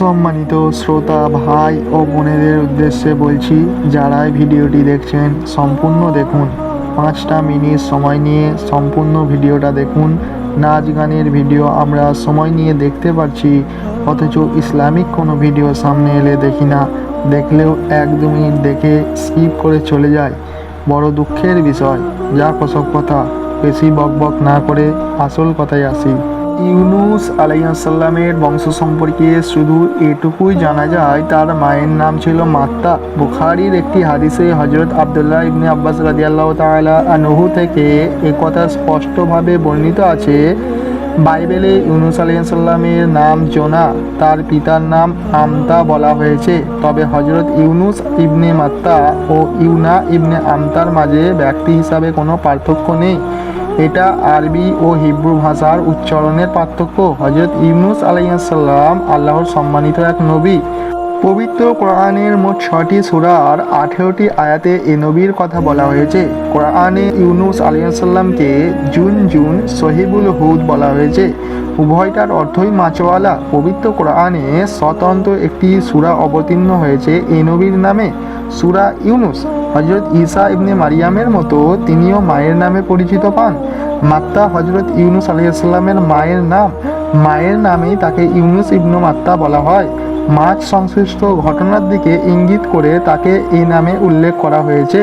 সম্মানিত শ্রোতা, ভাই ও বোনেদের উদ্দেশ্যে বলছি, যারাই ভিডিওটি দেখছেন, সম্পূর্ণ দেখুন। পাঁচটা মিনিট সময় নিয়ে সম্পূর্ণ ভিডিওটা দেখুন। নাচ গানের ভিডিও আমরা সময় নিয়ে দেখতে পারছি, অথচ ইসলামিক কোনো ভিডিও সামনে এলে দেখি না। দেখলেও এক দু মিনিট দেখে স্কিপ করে চলে যায়। বড় দুঃখের বিষয়, যা কসব কথা। বেশি বক বক না করে আসল কথায় আসি। ইউনুস আলাইসাল্লামের বংশ সম্পর্কে শুধু এটুকুই জানা যায়, তার মায়ের নাম ছিল মাত্তা। বুখারির একটি হাদিসে হজরত আবদুল্লাহ ইবনে আব্বাস রাদিয়াল্লাহ তাআলা আনহু থেকে একথা স্পষ্টভাবে বর্ণিত আছে, বাইবেলে ইউনুস আলাইসাল্লামের নাম জোনা, তার পিতার নাম আমতা বলা হয়েছে। তবে হজরত ইউনুস ইবনে মাত্তা ও ইউনা ইবনে আমতার মাঝে ব্যক্তি হিসাবে কোনো পার্থক্য নেই। এটা আরবি ও হিব্রু ভাষার উচ্চারণের পার্থক্য। হজরত ইউনুস আলাইসাল্লাম আল্লাহর সম্মানিত এক নবী। পবিত্র কোরআনের মোট ছটি সুরার আঠেরোটি আয়াতে এ নবীর কথা বলা হয়েছে। কোরআনে ইউনুস আলিয়াসাল্লামকে জুন জুন সহিবুল হুদ বলা হয়েছে। উভয়টার অর্থই মাছওয়ালা। পবিত্র কোরআনে স্বতন্ত্র একটি সুরা অবতীর্ণ হয়েছে এ নবীর নামে। সুরা ইউনুস। হজরত ঈসা ইবনে মারিয়ামের মতো তিনিও মায়ের নামে পরিচিত পান। মাত্তা হজরত ইউনুস আলিয়াল্লামের মায়ের নাম। মায়ের নামেই তাকে ইউনুস ইবনু মাত্তা বলা হয়। মাছ সংশ্লিষ্ট ঘটনার দিকে ইঙ্গিত করে তাকে এই নামে উল্লেখ করা হয়েছে।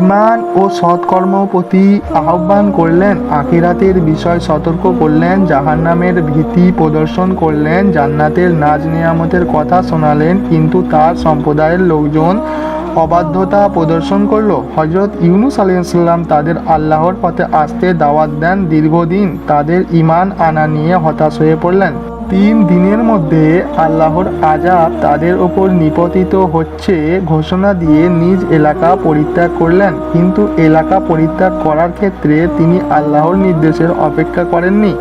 ইমান ও সৎকর্ম প্রতি আহ্বান করলেন, আখিরাতের বিষয় সতর্ক করলেন, জাহান্নামের ভীতি প্রদর্শন করলেন, জান্নাতের নাজ নিয়ামতের কথা শোনালেন, কিন্তু তার সম্প্রদায়ের লোকজন অবাধ্যতা প্রদর্শন করল হজরত ইউনুস আলাইসাল্লাম তাদের আল্লাহর পথে আসতে দাওয়াত দেন দীর্ঘদিন। তাদের ইমান আনা নিয়ে হতাশ হয়ে পড়লেন। তিন দিনের মধ্যে আল্লাহর আজাব তাদের ওপর নিপতিত হচ্ছে ঘোষণা দিয়ে নিজ এলাকা পরিত্যাগ করলেন। কিন্তু এলাকা পরিত্যাগ করার ক্ষেত্রে তিনি আল্লাহর নির্দেশের অপেক্ষা করেননি।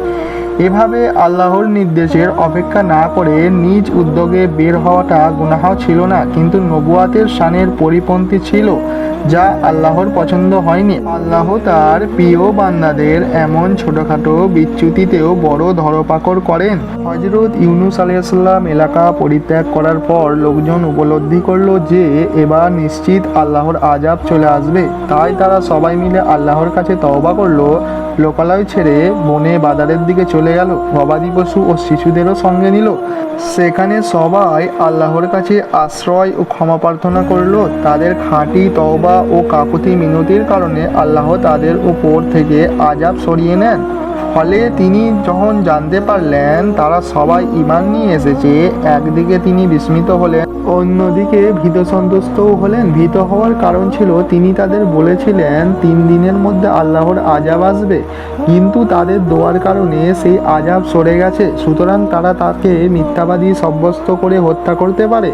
এভাবে আল্লাহর নির্দেশের অপেক্ষা না করে নিজ উদ্যোগে বের হওয়াটা গুনাহ ছিল না, কিন্তু নবুয়াতের শানের পরিপন্থী ছিল, যা আল্লাহর পছন্দ হয়নি। আল্লাহ তার প্রিয় বান্দাদের এমন ছোটখাটো বিচ্যুতিতেও বড় ধরপাকড় করেন। হজরত ইউনুস আলাইসাল্লাম এলাকা পরিত্যাগ করার পর লোকজন উপলব্ধি করল যে, এবার নিশ্চিত আল্লাহর আজাব চলে আসবে। তাই তারা সবাই মিলে আল্লাহর কাছে তওবা করল, লোকালয় ছেড়ে বনে বাজারের দিকে চলে গেল। গবাদি পশু ও শিশুদেরও সঙ্গে নিল। সেখানে সবাই আল্লাহর কাছে আশ্রয় ও ক্ষমা প্রার্থনা করল। তাদের খাঁটি তওবা ও কাকুতি মিনতির কারণে আল্লাহ তাদের উপর থেকে আজাব সরিয়ে নেন। ফলে তিনি যখন জানতে পারলেন, তারা সবাই ইমান নিয়ে এসেছে। একদিকে তিনি বিস্মিত হলেন, অন্যদিকে ভীত সন্তুষ্টও হলেন। ভীত হওয়ার কারণ ছিল, তিনি তাদের বলেছিলেন, তিন দিনের মধ্যে আল্লাহর আজাব আসবে। কিন্তু তাদের দোয়ার কারণে সেই আজাব সরে গেছে। সুতরাং তারা তাকে মিথ্যাবাদী সাব্যস্ত করে হত্যা করতে পারে।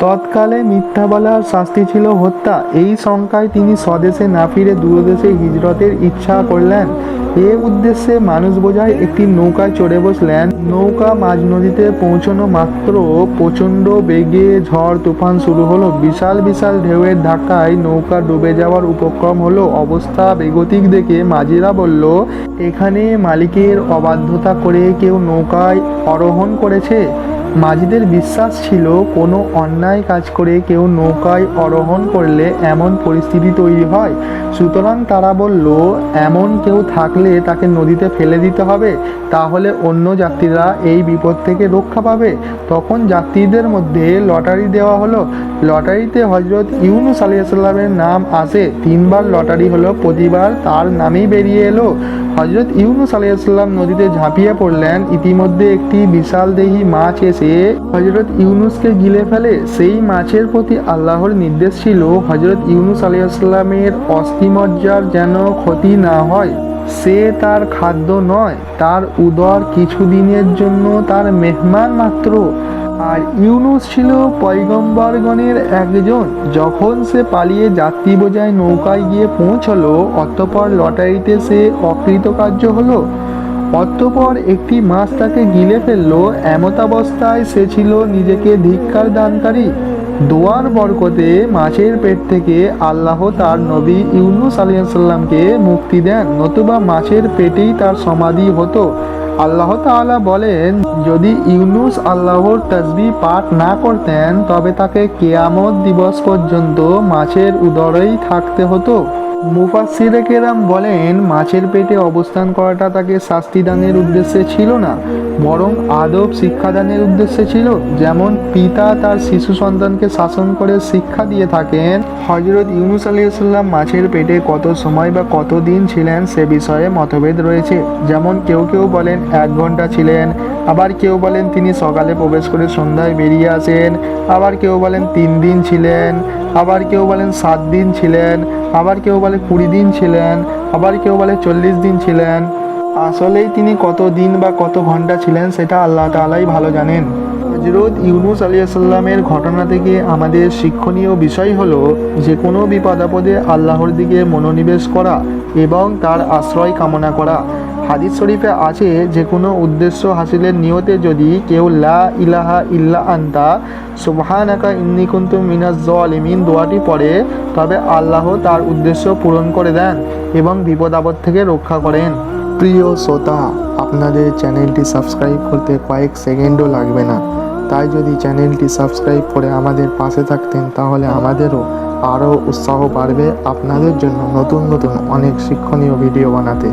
তৎকালে মিথ্যা বলার শাস্তি ছিল হত্যা। এই শঙ্কায় তিনি স্বদেশে না ফিরে দূরদেশে হিজরতের ইচ্ছা করলেন। এ উদ্দেশ্যে মানুষ বোঝায় একটি নৌকায় চড়ে বসলেন। নৌকা মাঝ নদীতে পৌঁছানো মাত্র প্রচণ্ড বেগে ঝড় তুফান শুরু হলো। বিশাল বিশাল ঢেউয়ের ধাক্কায় নৌকা ডুবে যাওয়ার উপক্রম হলো। অবস্থা বেগতিক দেখে মাঝিরা বলল, এখানে মালিকের অবাধ্যতা করে কেউ নৌকায় আরোহণ করেছে? মাঝিদের বিশ্বাস ছিল, কোনো অন্যায় কাজ করে কেউ নৌকায় আরোহণ করলে এমন পরিস্থিতি তৈরি হয়। সুতরাং তারা বলল, এমন কেউ থাকলে তাকে নদীতে ফেলে দিতে হবে, তাহলে অন্য যাত্রীরা এই বিপদ থেকে রক্ষা পাবে। তখন যাত্রীদের মধ্যে লটারি দেওয়া হলো। লটারিতে হজরত ইউনুস আলিয়াল্লামের নাম আসে। তিনবার লটারি হলো, প্রতিবার তার নামই বেরিয়ে এলো। হজরত ইউনুস আলাইসাল্লাম নদীতে ঝাঁপিয়ে পড়লেন। ইতিমধ্যে একটি বিশাল দেহি মাছ এসে হজরত ইউনুসকে গিলে ফেলে। সেই মাছের প্রতি আল্লাহর নির্দেশ ছিল, হজরত ইউনুস আলাইসাল্লামের অস্থিমজ্জার যেন ক্ষতি না হয়। সে তার খাদ্য নয়, তার উদর কিছুদিনের জন্য তার মেহমান মাত্র। আর ইউনুস ছিল পয়গম্বরগণের একজন। যখন সে পালিয়ে যাত্রী বোঝায় নৌকায় গিয়ে পৌঁছলো, অতঃপর লটারিতে সে অকৃতকার্য হলো। অতঃপর একটি মাছ তাকে গিলে ফেলল। এমতাবস্থায় সে ছিল নিজেকে ধিক্কার দানকারী দোয়ার বরকতে মাছের পেট থেকে আল্লাহ তার নবী ইউনুস আলিয়াল্লামকে মুক্তি দেন। নতুবা মাছের পেটেই তার সমাধি হতো। আল্লাহ তাআলা বলেন, যদি ইউনুস আল্লাহর তসবি পাঠ না করতেন, তবে তাকে কেয়ামত দিবস পর্যন্ত মাছের উদরেই থাকতে হতো। মুফাসসিরে কেরাম বলেন, মাছের পেটে অবস্থান করাটা তাকে শাস্তিদানের উদ্দেশ্যে ছিল না। বরং আদব শিক্ষাদানের উদ্দেশ্যে ছিল, যেমন পিতা তার শিশু সন্তানকে শাসন করে শিক্ষা দিয়ে থাকেন। হজরত ইউনুস আলাইসাল্লাম মাছের পেটে কত সময় বা কত দিন ছিলেন সে বিষয়ে মতভেদ রয়েছে। যেমন কেউ কেউ বলেন এক ঘণ্টা ছিলেন, আবার কেউ বলেন তিনি সকালে প্রবেশ করে সন্ধ্যায় বেরিয়ে আসেন, আবার কেউ বলেন তিন দিন ছিলেন, আবার কেউ বলেন সাত দিন ছিলেন, আবার কেউ বলে কুড়ি দিন ছিলেন, আবার কেউ বলে চল্লিশ দিন ছিলেন। আসলেই তিনি কত দিন বা কত ঘণ্টা ছিলেন সেটা আল্লাহ তালাই ভালো জানেন। হজরত ইউনুস আলিয়াল্লামের ঘটনা থেকে আমাদের শিক্ষণীয় বিষয় হলো যে কোনো বিপদ আপদে আল্লাহর দিকে মনোনিবেশ করা এবং তার আশ্রয় কামনা করা। হাদিস শরীফে আছে যে কোনো উদ্দেশ্য হাসিলের নিয়তে যদি কেউ লা ইলাহা ইল্লা আন্তা, সুবহানাকা ইন্নি কুনতু মিনাজ জালিমিন দোয়াটি পড়ে, তবে আল্লাহ তার উদ্দেশ্য পূরণ করে দেন এবং বিপদ আপদ থেকে রক্ষা করেন। প্রিয় শ্রোতা, আপনাদের চ্যানেলটি সাবস্ক্রাইব করতে কয়েক সেকেন্ডও লাগবে না। তাই যদি চ্যানেলটি সাবস্ক্রাইব করে আমাদের পাশে থাকতেন, তাহলে আমাদেরও আরও উৎসাহ বাড়বে আপনাদের জন্য নতুন নতুন অনেক শিক্ষণীয় ভিডিও বানাতে।